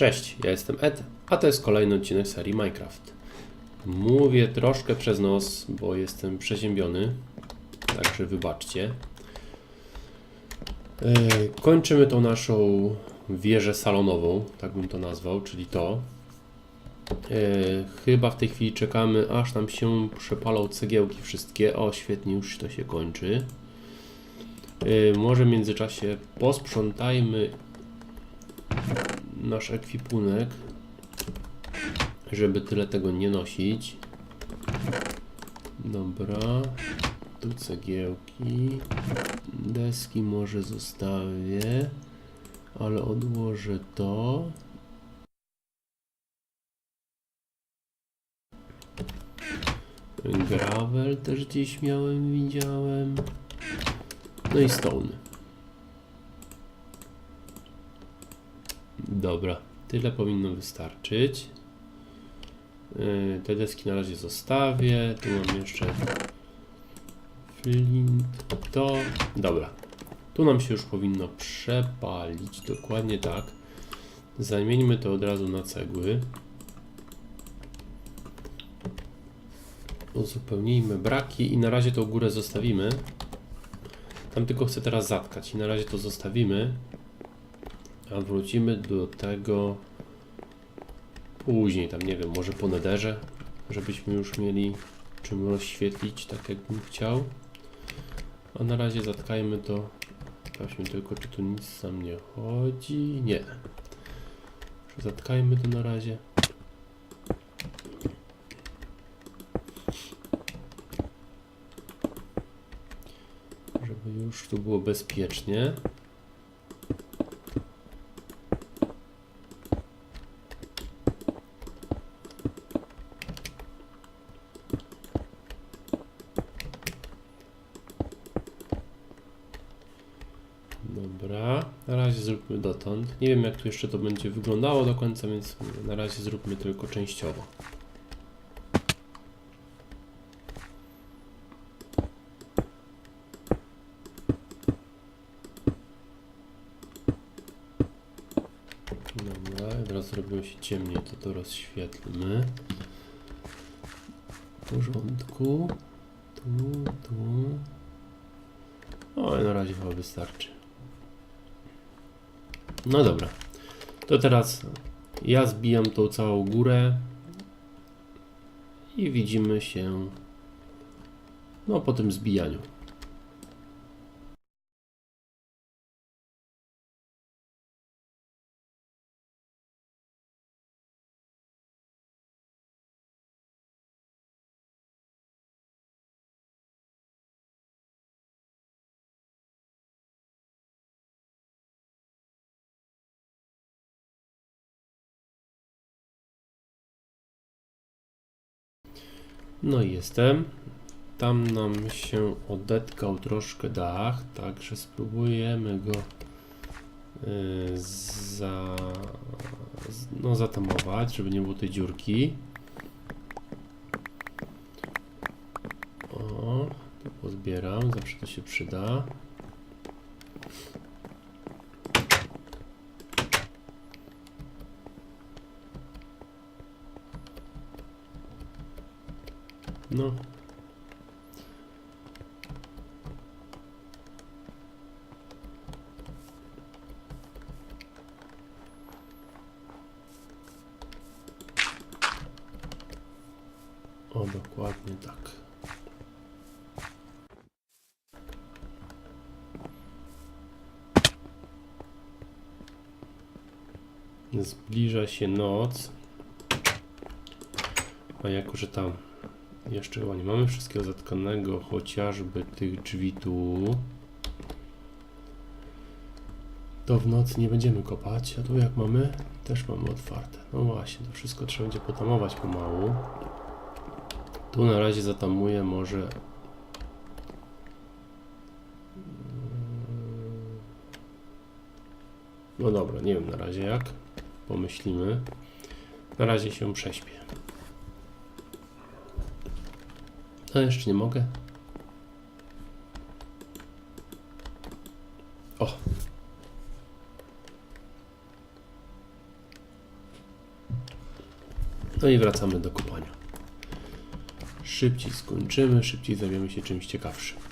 Cześć, ja jestem Ed, a to jest kolejny odcinek serii Minecraft. Mówię troszkę przez nos, bo jestem przeziębiony, także wybaczcie. Yy, Kończymy tą naszą wieżę salonową, tak bym to nazwał, czyli to. Yy, Chyba w tej chwili czekamy, aż nam się przepalą cegiełki wszystkie. O, świetnie, już to się kończy. Yy, Może w międzyczasie posprzątajmy nasz ekwipunek, żeby tyle tego nie nosić. Dobra, tu cegiełki, deski może zostawię, ale odłożę to. Gravel też gdzieś miałem, widziałem. No i stone. Dobra, tyle powinno wystarczyć. Yy, Te deski na razie zostawię. Tu mam jeszcze flint. To. Dobra. Tu nam się już powinno przepalić. Dokładnie tak. Zamieńmy to od razu na cegły. Uzupełnijmy braki i na razie tą górę zostawimy. Tam tylko chcę teraz zatkać i na razie to zostawimy. A wrócimy do tego później, tam nie wiem, może po nederze, żebyśmy już mieli czym rozświetlić, tak jak bym chciał. A na razie zatkajmy to. Sprawdźmy tylko, czy tu nic nam nie chodzi. Nie. Zatkajmy to na razie. Żeby już tu było bezpiecznie. Dobra, na razie zróbmy dotąd. Nie wiem jak tu jeszcze to będzie wyglądało do końca, więc na razie zróbmy tylko częściowo. Dobra, teraz zrobiło się ciemniej, to to rozświetlmy. W porządku. Tu, tu. O, na razie chyba wystarczy. No dobra. To teraz ja zbijam tą całą górę i widzimy się no po tym zbijaniu. No i jestem. Tam nam się odetkał troszkę dach, także spróbujemy go yy, za, no, zatamować, żeby nie było tej dziurki. O, to pozbieram, zawsze to się przyda. No. O, dokładnie tak. Zbliża się noc. A jako, że tam jeszcze chyba nie mamy wszystkiego zatkanego, chociażby tych drzwi tu. To w nocy nie będziemy kopać, a tu jak mamy, też mamy otwarte. No właśnie, to wszystko trzeba będzie potamować pomału. Tu na razie zatamuję może... No dobra, nie wiem na razie jak. Pomyślimy. Na razie się prześpię. No jeszcze nie mogę. O. No i wracamy do kopania. Szybciej skończymy, szybciej zajmiemy się czymś ciekawszym.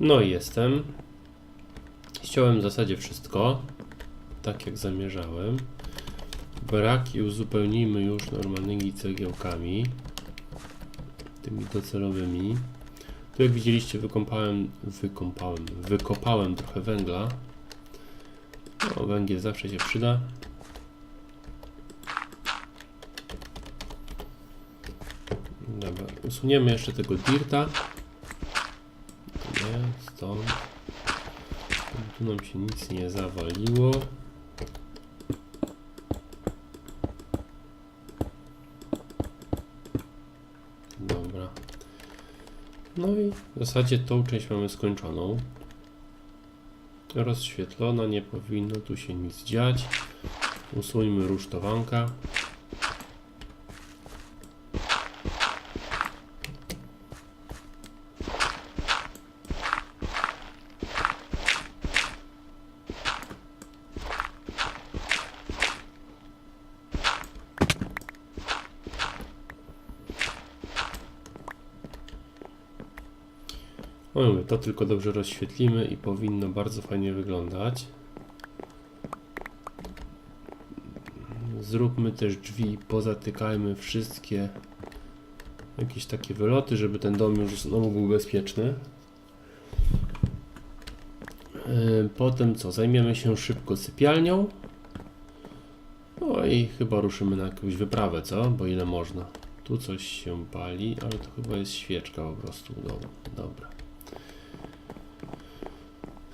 No i jestem. Ściąłem w zasadzie wszystko, tak jak zamierzałem. Braki uzupełnijmy już normalnymi cegiełkami, tymi docelowymi. Tu jak widzieliście wykąpałem, wykąpałem, wykopałem trochę węgla. No, węgiel zawsze się przyda. Dobra, usuniemy jeszcze tego dirta. Stąd. Tu nam się nic nie zawaliło. Dobra. No i w zasadzie tą część mamy skończoną. Rozświetlona, nie powinno tu się nic dziać. Usuńmy rusztowanka. To tylko dobrze rozświetlimy i powinno bardzo fajnie wyglądać. Zróbmy też drzwi, pozatykajmy wszystkie jakieś takie wyloty, żeby ten dom już znowu był bezpieczny. Yy, Potem co? Zajmiemy się szybko sypialnią. No i chyba ruszymy na jakąś wyprawę, co? Bo ile można. Tu coś się pali, ale to chyba jest świeczka po prostu domu. Dobra.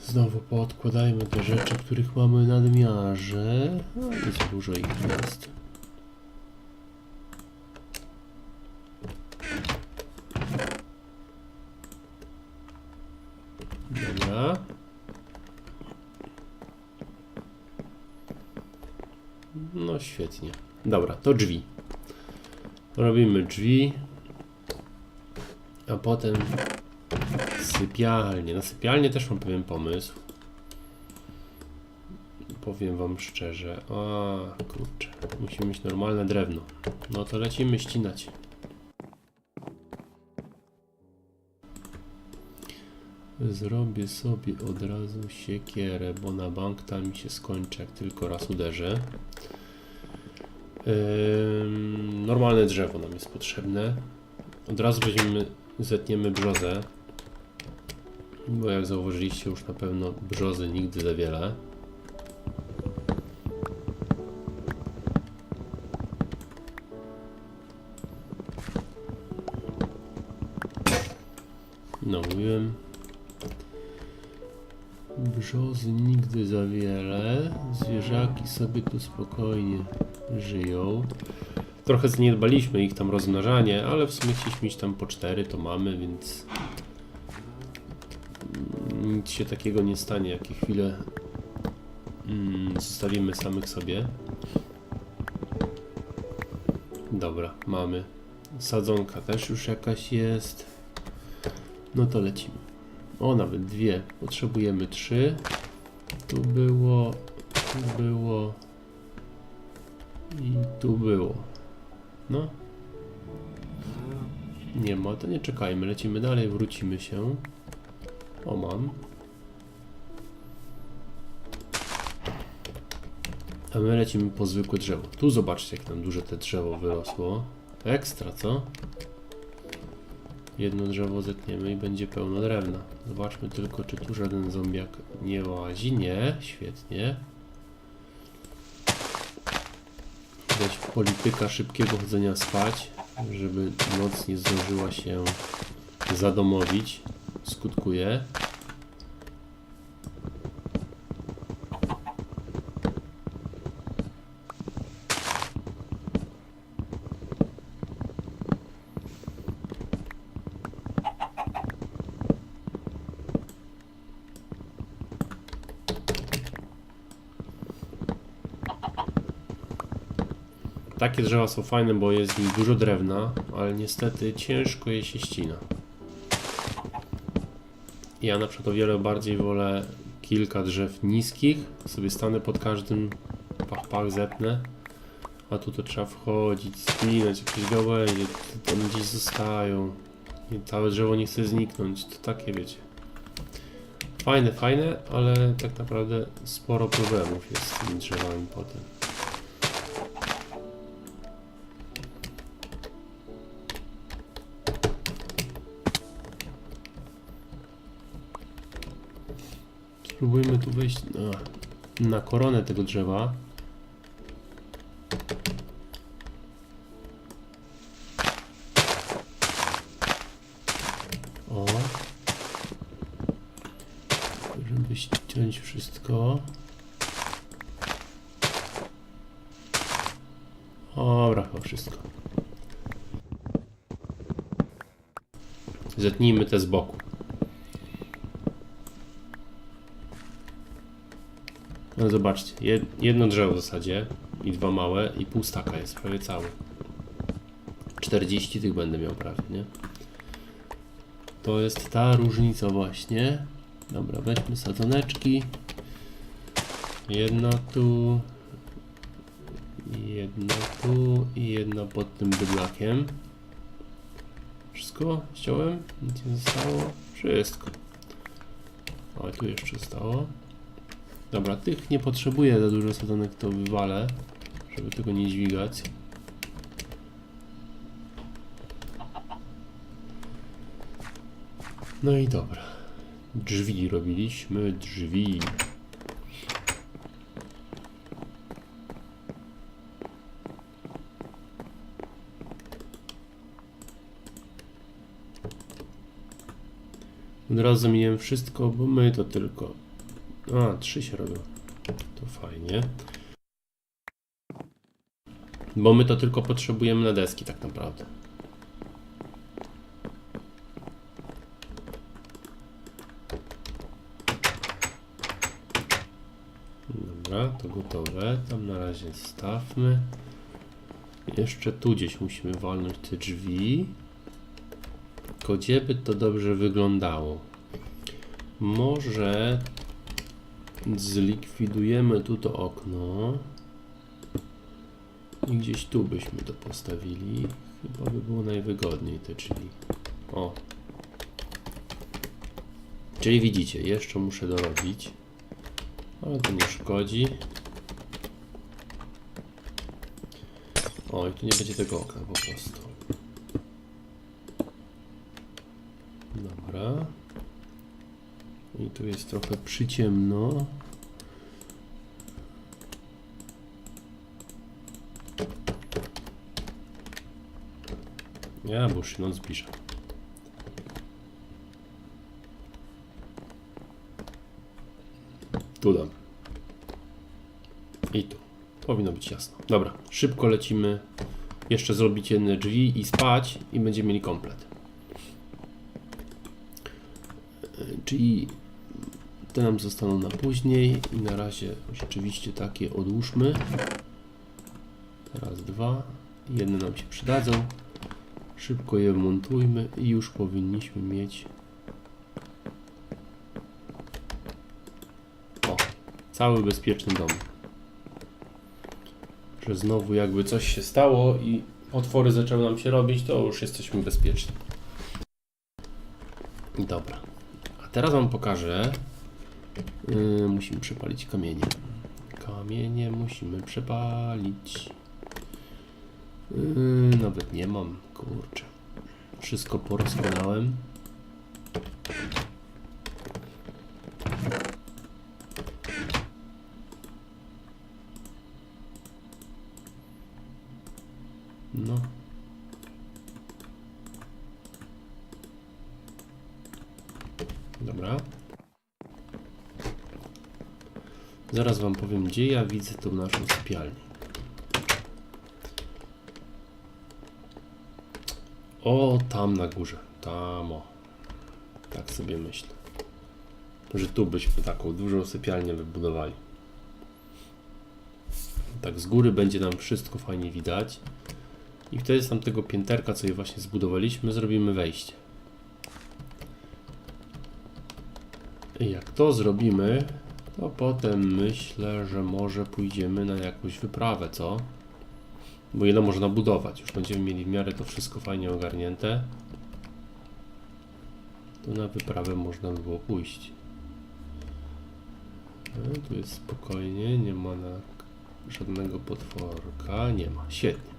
Znowu poodkładajmy te rzeczy, których mamy nadmiarze. No za dużo ich jest. Dobra. No świetnie. Dobra, to drzwi. Robimy drzwi. A potem Sypialnie. Na sypialnię też mam pewien pomysł. Powiem wam szczerze. A kurczę. Musimy mieć normalne drewno. No to lecimy ścinać. Zrobię sobie od razu siekierę, bo na bank tam mi się skończy, jak tylko raz uderzę. Normalne drzewo nam jest potrzebne. Od razu weźmiemy, zetniemy brzozę. Bo jak zauważyliście już na pewno brzozy nigdy za wiele. No mówiłem. Brzozy nigdy za wiele. Zwierzaki sobie tu spokojnie żyją. Trochę zaniedbaliśmy ich tam rozmnażanie, ale w sumie chcieliśmy mieć tam po cztery, to mamy, więc nic się takiego nie stanie, jakie chwilę mm, zostawimy samych sobie. Dobra, mamy. Sadzonka też już jakaś jest. No to lecimy. O, nawet dwie. Potrzebujemy trzy. Tu było, tu było i tu było. No. Nie ma, to nie czekajmy. Lecimy dalej, wrócimy się. O, mam. A my lecimy po zwykłe drzewo. Tu zobaczcie, jak nam duże te drzewo wyrosło. Ekstra, co? Jedno drzewo zetniemy i będzie pełno drewna. Zobaczmy tylko, czy tu żaden zombiak nie łazi. Nie, świetnie. Widać polityka szybkiego chodzenia spać, żeby noc nie zdążyła się zadomowić. Skutkuje. Takie drzewa są fajne, bo jest w nich dużo drewna, ale niestety ciężko je się ścina. Ja na przykład o wiele bardziej wolę kilka drzew niskich, sobie stanę pod każdym, pach, pach, zepnę. A tu to trzeba wchodzić, spinać jakieś gałęzie, tam gdzieś zostają. I całe drzewo nie chce zniknąć, to takie wiecie. Fajne, fajne, ale tak naprawdę sporo problemów jest z tymi drzewami potem. Spróbujmy tu wejść na, na koronę tego drzewa. O. Żeby ściąć wszystko. Dobra, chyba wszystko. Zetnijmy te z boku. No zobaczcie, jed- jedno drzewo w zasadzie i dwa małe i pół staka jest prawie cały. 40 tych będę miał prawie, nie? To jest ta różnica właśnie. Dobra, weźmy sadzoneczki. Jedna tu. Jedna tu i jedna pod tym bydlakiem. Wszystko ściąłem? Nic nie zostało? Wszystko. O, tu jeszcze zostało. Dobra, tych nie potrzebuję za dużo sadzonek, to wywalę, żeby tego nie dźwigać. No i dobra. Drzwi robiliśmy, drzwi. Od razu zamieniłem wszystko, bo my to tylko a, trzy się robią. To fajnie. Bo my to tylko potrzebujemy na deski tak naprawdę. Dobra, to gotowe. Tam na razie stawmy. Jeszcze tu gdzieś musimy walnąć te drzwi. Tylko gdzie by to dobrze wyglądało? Może Zlikwidujemy tu to okno. I gdzieś tu byśmy to postawili. Chyba by było najwygodniej te drzwi. O. Czyli widzicie, jeszcze muszę dorobić. Ale to nie szkodzi. O, i tu nie będzie tego okna po prostu. Dobra. I tu jest trochę przyciemno. Ja, bo noc zbliża. Tu dam. I tu. Powinno być jasno. Dobra, szybko lecimy. Jeszcze zrobić jedne drzwi i spać i będziemy mieli komplet. Czyli te nam zostaną na później i na razie rzeczywiście takie odłóżmy. Raz, dwa. Jedne nam się przydadzą. Szybko je montujmy i już powinniśmy mieć o, cały bezpieczny dom. Że znowu jakby coś się stało i otwory zaczęły nam się robić, to już jesteśmy bezpieczni. Dobra. A teraz wam pokażę. Yy, musimy przepalić kamienie. Kamienie musimy przepalić. Yy, nawet nie mam, kurczę. Wszystko porozkładałem. No. Dobra. Zaraz wam powiem, gdzie ja widzę tą naszą sypialnię. O, tam na górze. Tam o. Tak sobie myślę. Że tu byśmy taką dużą sypialnię wybudowali. Tak z góry będzie nam wszystko fajnie widać. I wtedy z tamtego pięterka, co je właśnie zbudowaliśmy, zrobimy wejście. I jak to zrobimy, to potem myślę, że może pójdziemy na jakąś wyprawę, co? Bo ile można budować? Już będziemy mieli w miarę to wszystko fajnie ogarnięte. To na wyprawę można by było pójść. No, tu jest spokojnie, nie ma na żadnego potworka, nie ma, świetnie.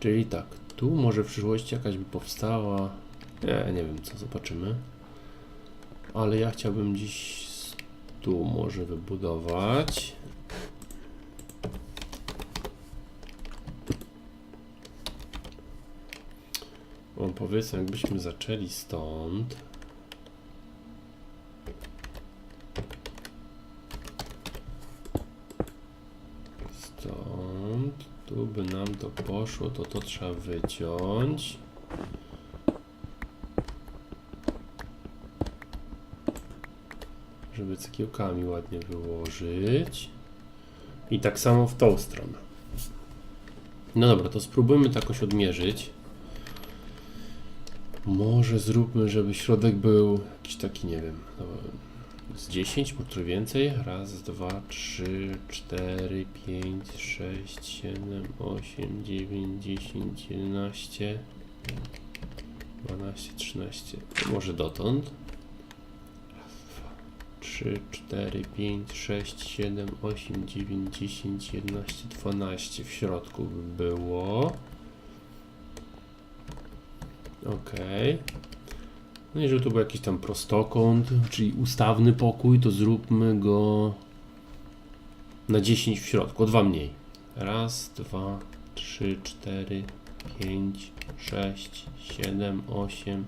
Czyli tak, tu może w przyszłości jakaś by powstała, nie, nie wiem co, zobaczymy. Ale ja chciałbym dziś tu może wybudować. O, powiedzmy, jakbyśmy zaczęli stąd. Stąd, tu by nam to poszło, to to trzeba wyciąć. Żeby cegiełkami ładnie wyłożyć. I tak samo w tą stronę. No dobra, to spróbujmy to jakoś odmierzyć. Może zróbmy, żeby środek był jakiś taki, nie wiem, no, z 10, może więcej. Raz, dwa, trzy, cztery, pięć, sześć, siedem, osiem, dziewięć, dziesięć, jedenaście, dwanaście, trzynaście. Może dotąd. Raz, dwa, trzy, cztery, pięć, sześć, siedem, osiem, dziewięć, dziesięć, jedenaście, dwanaście. W środku by było. Okej. No i żeby tu był jakiś tam prostokąt, czyli ustawny pokój, to zróbmy go na 10 w środku, o dwa mniej. Raz, dwa, trzy, cztery, pięć, sześć, siedem, osiem,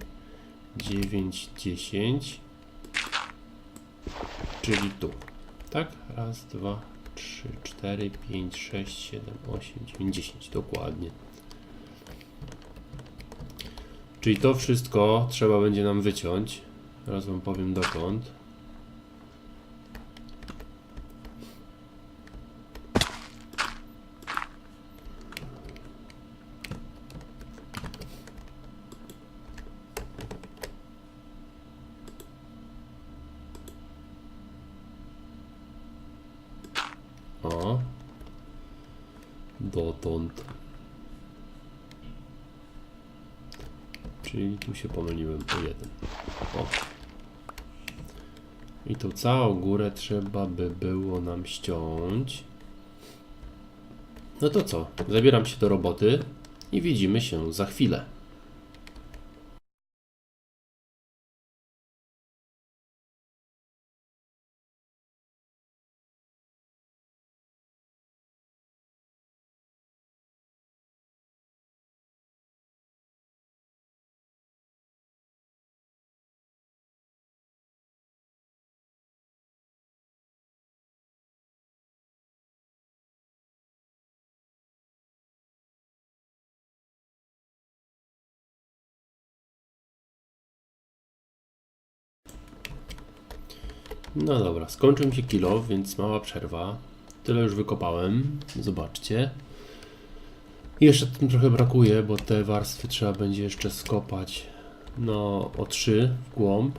dziewięć, dziesięć. Czyli tu. Tak? Raz, dwa, trzy, cztery, pięć, sześć, siedem, osiem, dziewięć, dziesięć. Dokładnie. Czyli to wszystko trzeba będzie nam wyciąć. Teraz wam powiem dokąd. O. Dotąd. Czyli tu się pomyliłem o jeden. O. I tą całą górę trzeba by było nam ściąć. No to co? Zabieram się do roboty i widzimy się za chwilę. No dobra, skończył mi się kilo, więc mała przerwa. Tyle już wykopałem. Zobaczcie. Jeszcze tym trochę brakuje, bo te warstwy trzeba będzie jeszcze skopać no o 3 w głąb.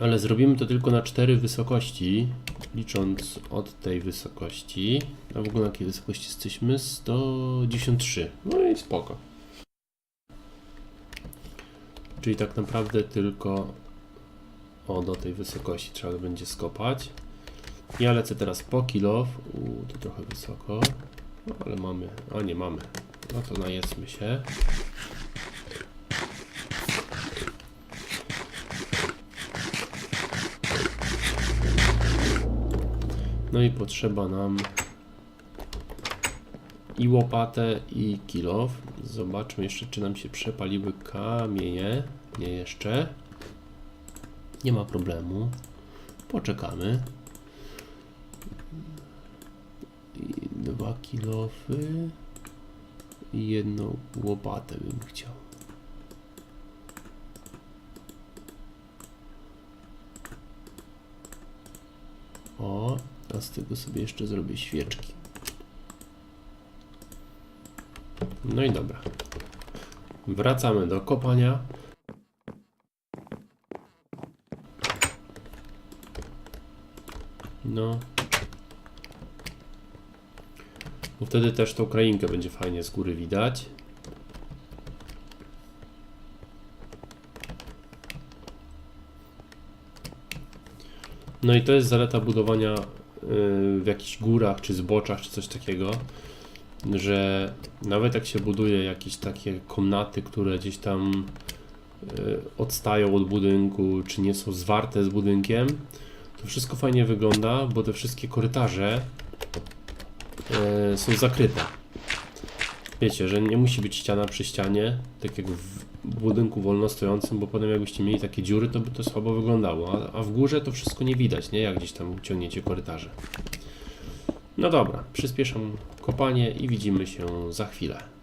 Ale zrobimy to tylko na 4 wysokości, licząc od tej wysokości. A w ogóle na jakiej wysokości jesteśmy? 193. No i spoko. Czyli tak naprawdę tylko o, do tej wysokości trzeba będzie skopać. Ja lecę teraz po kilo. U, to trochę wysoko. No, ale mamy. A nie mamy. No to najedzmy się. No i potrzeba nam i łopatę i kilof. Zobaczmy jeszcze, czy nam się przepaliły kamienie. Nie jeszcze. Nie ma problemu. Poczekamy. Dwa kilofy. I jedną łopatę bym chciał. O, A z tego sobie jeszcze zrobię świeczki. No i dobra. Wracamy do kopania. No. Bo wtedy też tą krainkę będzie fajnie z góry widać. No i to jest zaleta budowania y, w jakichś górach, czy zboczach, czy coś takiego, że nawet jak się buduje jakieś takie komnaty, które gdzieś tam y, odstają od budynku, czy nie są zwarte z budynkiem, to wszystko fajnie wygląda, bo te wszystkie korytarze y, są zakryte. Wiecie, że nie musi być ściana przy ścianie, tak jak w budynku wolno stojącym, bo potem jakbyście mieli takie dziury, to by to słabo wyglądało, a, a w górze to wszystko nie widać, nie? Jak gdzieś tam ciągniecie korytarze. No dobra, przyspieszam kopanie i widzimy się za chwilę.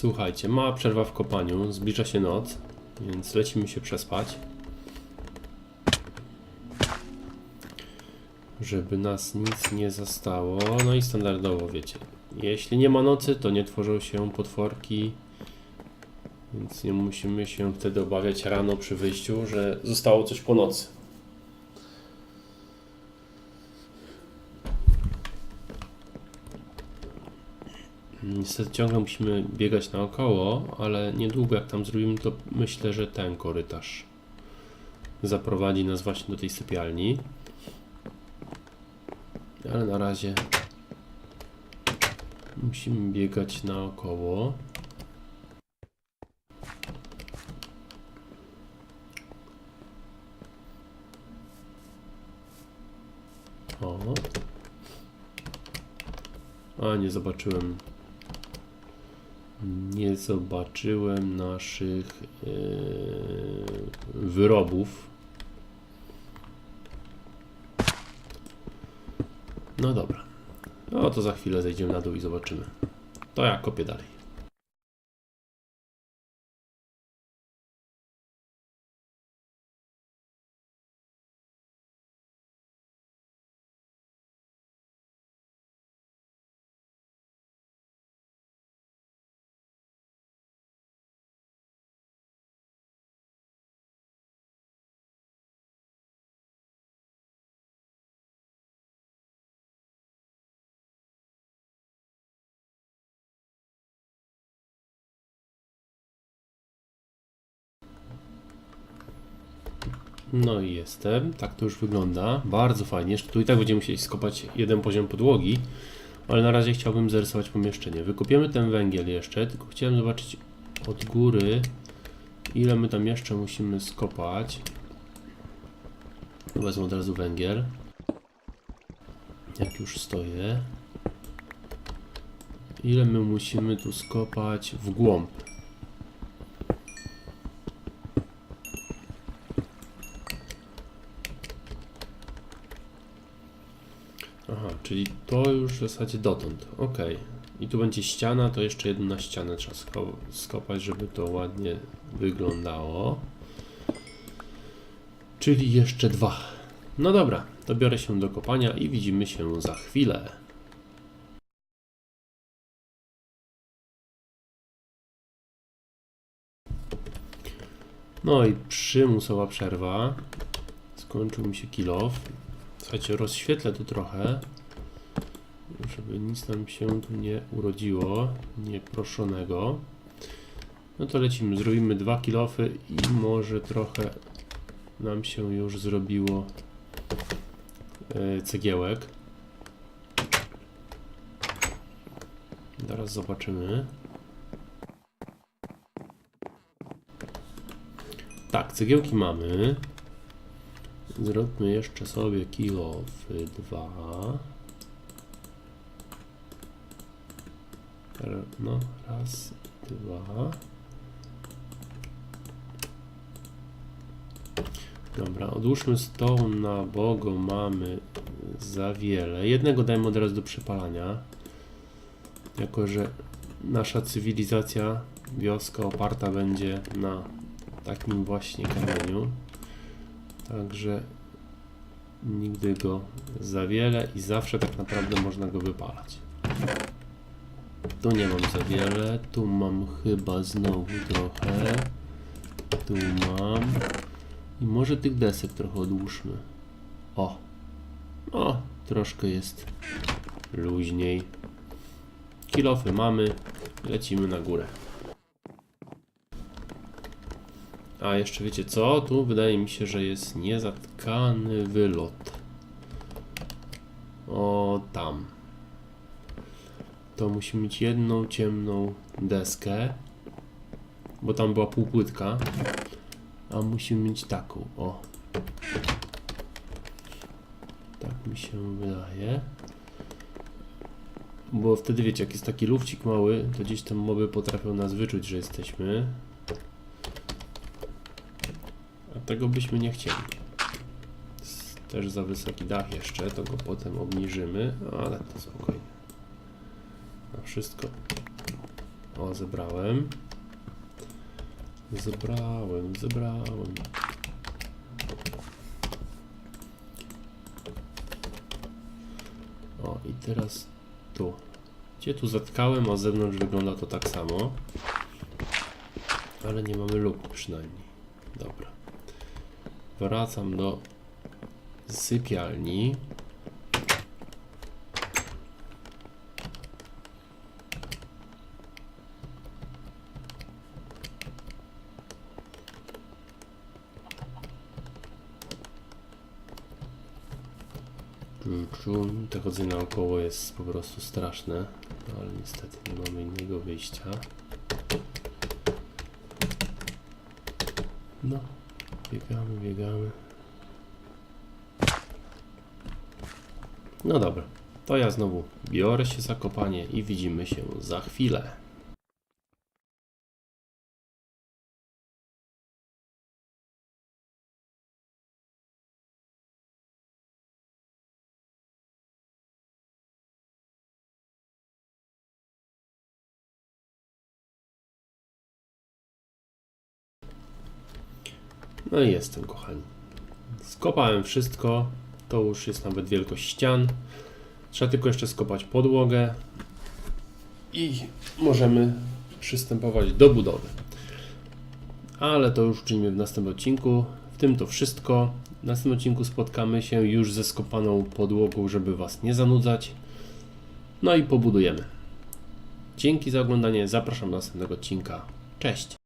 Słuchajcie, mała przerwa w kopaniu, zbliża się noc, więc lecimy się przespać. Żeby nas nic nie zastało. No i standardowo wiecie. Jeśli nie ma nocy, to nie tworzą się potworki. Więc nie musimy się wtedy obawiać rano przy wyjściu, że zostało coś po nocy. Niestety ciągle musimy biegać naokoło, ale niedługo jak tam zrobimy, to myślę, że ten korytarz zaprowadzi nas właśnie do tej sypialni. Ale na razie musimy biegać naokoło. O. A, nie zobaczyłem. Nie zobaczyłem naszych e, wyrobów. No dobra. No to za chwilę zejdziemy na dół i zobaczymy. To ja kopię dalej. No i jestem. Tak to już wygląda. Bardzo fajnie. Tu i tak będziemy musieli skopać jeden poziom podłogi. Ale na razie chciałbym zarysować pomieszczenie. Wykopiemy ten węgiel jeszcze, tylko chciałem zobaczyć od góry, ile my tam jeszcze musimy skopać. Wezmę od razu węgiel. Jak już stoję. Ile my musimy tu skopać w głąb? Aha, czyli to już w zasadzie dotąd. Ok. I tu będzie ściana, to jeszcze jedną na ścianę trzeba sko- skopać, żeby to ładnie wyglądało. Czyli jeszcze dwa. No dobra, to biorę się do kopania i widzimy się za chwilę. No i przymusowa przerwa. Skończył mi się kilof. Słuchajcie, rozświetlę to trochę, żeby nic nam się nie urodziło nieproszonego. No to lecimy, zrobimy dwa kilofy i może trochę nam się już zrobiło e, cegiełek. Zaraz zobaczymy. Tak, cegiełki mamy. Zróbmy jeszcze sobie kilofy dwa. R- No, raz, dwa. Dobra, odłóżmy stone na bogo, mamy za wiele. Jednego dajmy od razu do przepalania. Jako, że nasza cywilizacja, wioska oparta będzie na takim właśnie kamieniu. Także nigdy go za wiele i zawsze tak naprawdę można go wypalać. Tu nie mam za wiele, tu mam chyba znowu trochę. Tu mam. I może tych desek trochę odłóżmy. O! O, troszkę jest luźniej. Kilofy mamy, lecimy na górę. A jeszcze wiecie co? Tu wydaje mi się, że jest niezatkany wylot. O, tam. To musi mieć jedną ciemną deskę, bo tam była półpłytka. A musimy mieć taką, o. Tak mi się wydaje. Bo wtedy wiecie, jak jest taki lufcik mały, to gdzieś tam moby potrafią nas wyczuć, że jesteśmy. A tego byśmy nie chcieli. Też za wysoki dach jeszcze, to go potem obniżymy, ale to spokojnie. Na wszystko. O, zebrałem. Zebrałem, zebrałem. O, i teraz tu. Gdzie tu zatkałem, a z zewnątrz wygląda to tak samo. Ale nie mamy luk przynajmniej. Dobra. Wracam do sypialni. To chodzenie naokoło jest po prostu straszne, no, ale niestety nie mamy innego wyjścia. No, biegamy, biegamy. No dobra, to ja znowu biorę się za kopanie i widzimy się za chwilę. No i jestem, kochani. Skopałem wszystko. To już jest nawet wielkość ścian. Trzeba tylko jeszcze skopać podłogę i możemy przystępować do budowy. Ale to już czynimy w następnym odcinku. W tym to wszystko. W następnym odcinku spotkamy się już ze skopaną podłogą, żeby Was nie zanudzać. No i pobudujemy. Dzięki za oglądanie. Zapraszam do następnego odcinka. Cześć!